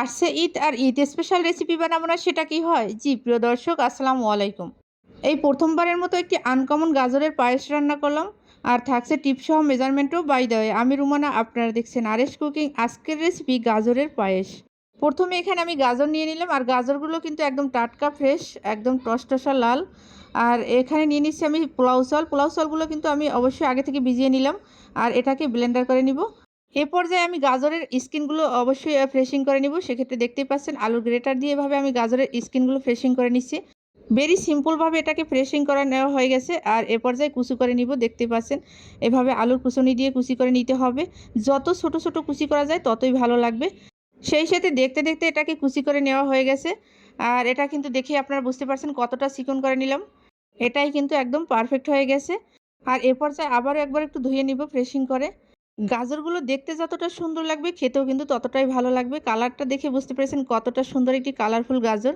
আসছে ঈদ আর Eid special recipe বানাবো না, সেটা কি হয়? জি, প্রিয় দর্শক, আসসালামু আলাইকুম। এই প্রথমবারের মতো একটি আনকমন গাজরের পায়েস রান্না করলাম। আর থাকছে টিপসহ মেজারমেন্টও বাই দেওয়া আমি রুমানা, আপনারা দেখছেন আরেস কুকিং আজকের রেসিপি গাজরের পায়েস। প্রথমে এখানে আমি গাজর নিয়ে নিলাম, আর গাজরগুলো কিন্তু একদম টাটকা ফ্রেশ একদম টসটসা লাল। আর এখানে নিয়ে নিচ্ছি আমি পোলাও চাল। পোলাও চালগুলো কিন্তু আমি অবশ্যই আগে থেকে ভিজিয়ে নিলাম, আর এটাকে ব্লেন্ডার করে নিব। এ পর্যায়ে আমি গাজরের স্কিনগুলো অবশ্যই ফ্রেশিং করে নিব। সেক্ষেত্রে দেখতেই পাচ্ছেন আলুর গ্রেটার দিয়ে এভাবে আমি গাজরের স্কিনগুলো ফ্রেশিং করে নিচ্ছি। ভেরি সিম্পলভাবে এটাকে ফ্রেশিং করা নেওয়া হয়ে গেছে আর এ পর্যায়ে কুচি করে নিব। দেখতে পাচ্ছেন এভাবে আলুর কুচনি দিয়ে কুচি করে নিতে হবে। যত ছোট ছোট কুচি করা যায় ততই ভালো লাগবে। সেই সাথে দেখতে দেখতে এটাকে কুচি করে নেওয়া হয়ে গেছে। আর এটা কিন্তু দেখে আপনারা বুঝতে পারছেন কতটা চিকন করে নিলাম। এটাই কিন্তু একদম পারফেক্ট হয়ে গেছে। আর এ পর্যায়ে আবারও একবার একটু ধুয়ে নিব ফ্রেশিং করে। গাজরগুলো দেখতে যতটা সুন্দর লাগবে, খেতেও কিন্তু ততটাই ভালো লাগবে। কালারটা দেখে বুঝতে পেরেছেন কতটা সুন্দর একটি কালারফুল গাজর।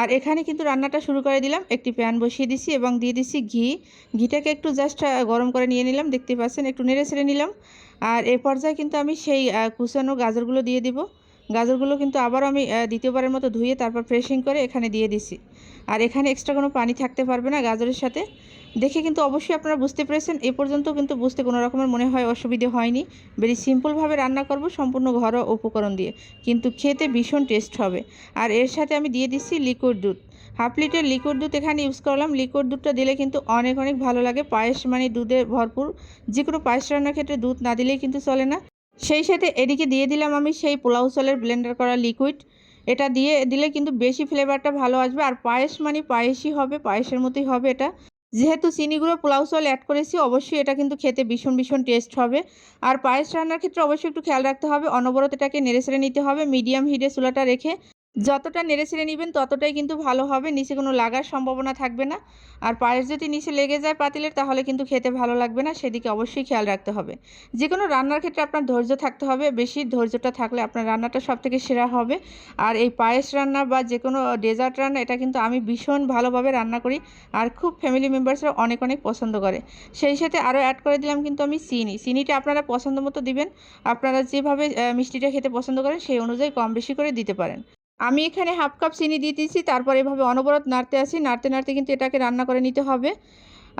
আর এখানে কিন্তু রান্নাটা শুরু করে দিলাম, একটি প্যান বসিয়ে দিছি এবং দিয়ে দিছি ঘি। ঘিটাকে একটু জাস্ট গরম করে নিয়ে নিলাম, দেখতে পাচ্ছেন একটু নেড়ে ছেড়ে নিলাম। আর এ পর্যায়ে কিন্তু আমি সেই কুচানো গাজরগুলো দিয়ে দিব। গাজরগুলো কিন্তু আবারও আমি দ্বিতীয়বারের মতো ধুয়ে তারপর ফ্রেশিং করে এখানে দিয়ে দিছি। আর এখানে এক্সট্রা কোনো পানি থাকতে পারবে না গাজরের সাথে। দেখে কিন্তু অবশ্যই আপনারা বুঝতে পেরেছেন। এ পর্যন্ত কিন্তু বুঝতে কোনো রকমের মনে হয় অসুবিধে হয়নি। ভেরি সিম্পলভাবে রান্না করব সম্পূর্ণ ঘরোয়া উপকরণ দিয়ে। কিন্তু খেতে ভীষণ টেস্ট হবে। আর এর সাথে আমি দিয়ে দিচ্ছি লিকুইড দুধ। হাফ লিটার লিকুইড দুধ এখানে ইউজ করলাম। লিকুইড দুধটা দিলে কিন্তু অনেক অনেক ভালো লাগে। পায়েস মানে দুধে ভরপুর। যে কোনো পায়েস রান্নার ক্ষেত্রে দুধ না দিলেই কিন্তু চলে না। সেই সাথে এদিকে দিয়ে দিলাম আমি সেই পোলাও চালের ব্লেন্ডার করা লিকুইড এটা দিয়ে, দিলে কিন্তু বেশি ফ্লেভারটা ভালো আসবে। আর পায়েস মানে পায়েসই হবে, পায়েসের মতোই হবে এটা। যেহেতু চিনি গুঁড়ো পোলাও চাল অ্যাড করেছি, অবশ্যই এটা কিন্তু খেতে ভীষণ ভীষণ টেস্ট হবে। আর পায়েস রান্নার ক্ষেত্রে অবশ্যই একটু খেয়াল রাখতে হবে। অনবরত এটাকে নেড়ে সেড়ে নিতে হবে। মিডিয়াম হিটে চুলাটা রেখে যতটা নেড়ে ছেড়ে নেবেন, ততটাই কিন্তু ভালো হবে। নিচে কোনো লাগার সম্ভাবনা থাকবে না। আর পায়েস যদি নিচে লেগে যায় পাতিলের, তাহলে কিন্তু খেতে ভালো লাগবে না। সেদিকে অবশ্যই খেয়াল রাখতে হবে। যে কোনো রান্নার ক্ষেত্রে আপনার ধৈর্য থাকতে হবে। বেশি ধৈর্যটা থাকলে আপনার রান্নাটা সব থেকে সেরা হবে। আর এই পায়েস রান্না বা যে কোনো ডেজার্ট রান্না, এটা কিন্তু আমি ভীষণ ভালোভাবে রান্না করি। আর খুব ফ্যামিলি মেম্বার্সরা অনেক অনেক পছন্দ করে। সেই সাথে আরও অ্যাড করে দিলাম কিন্তু আমি চিনি। চিনিটা আপনারা পছন্দ মতো দিবেন। আপনারা যেভাবে মিষ্টিটা খেতে পছন্দ করেন, সেই অনুযায়ী কম বেশি করে দিতে পারেন। আমি এখানে হাফ কাপ চিনি দিয়ে দিয়েছি, তারপর এভাবে অনবরত নাড়তে আসি, নাড়তে নাড়তে কিন্তু এটাকে রান্না করে নিতে হবে।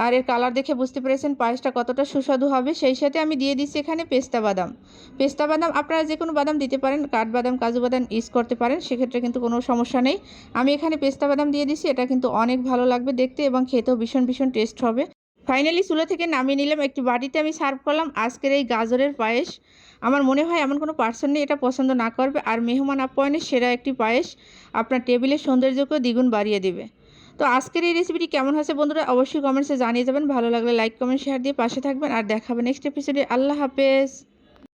আর এর কালার দেখে বুঝতে পেরেছেন পায়েসটা কতটা সুস্বাদু হবে। সেই সাথে আমি দিয়ে দিচ্ছি এখানে পেস্তা বাদাম। পেস্তা বাদাম আপনারা যে কোনো বাদাম দিতে পারেন কাঠবাদাম কাজু বাদাম ইউজ করতে পারেন, সেক্ষেত্রে কিন্তু কোনো সমস্যা নেই। আমি এখানে পেস্তা বাদাম দিয়ে দিচ্ছি, এটা কিন্তু অনেক ভালো লাগবে দেখতে এবং খেতেও ভীষণ ভীষণ টেস্ট হবে। ফাইনালি চুলো থেকে নামিয়ে নিলাম, একটি বাটিতে আমি সার্ভ করলাম। আজকের এই গাজরের পায়েস, আমার মনে হয় এমন কোনো পার্সন নেই, এটা পছন্দ না করবে। আর মেহমান আপ্যায়নের সেরা একটি পায়েস, আপনার টেবিলের সৌন্দর্যকেও দ্বিগুণ বাড়িয়ে দেবে। তো আজকের এই রেসিপিটি কেমন হয়েছে বন্ধুরা, অবশ্যই কমেন্টসে জানিয়ে যাবেন। ভালো লাগলে লাইক কমেন্ট শেয়ার দিয়ে পাশে থাকবেন। আর দেখাবেন নেক্সট এপিসোডে আল্লাহ হাফেজ।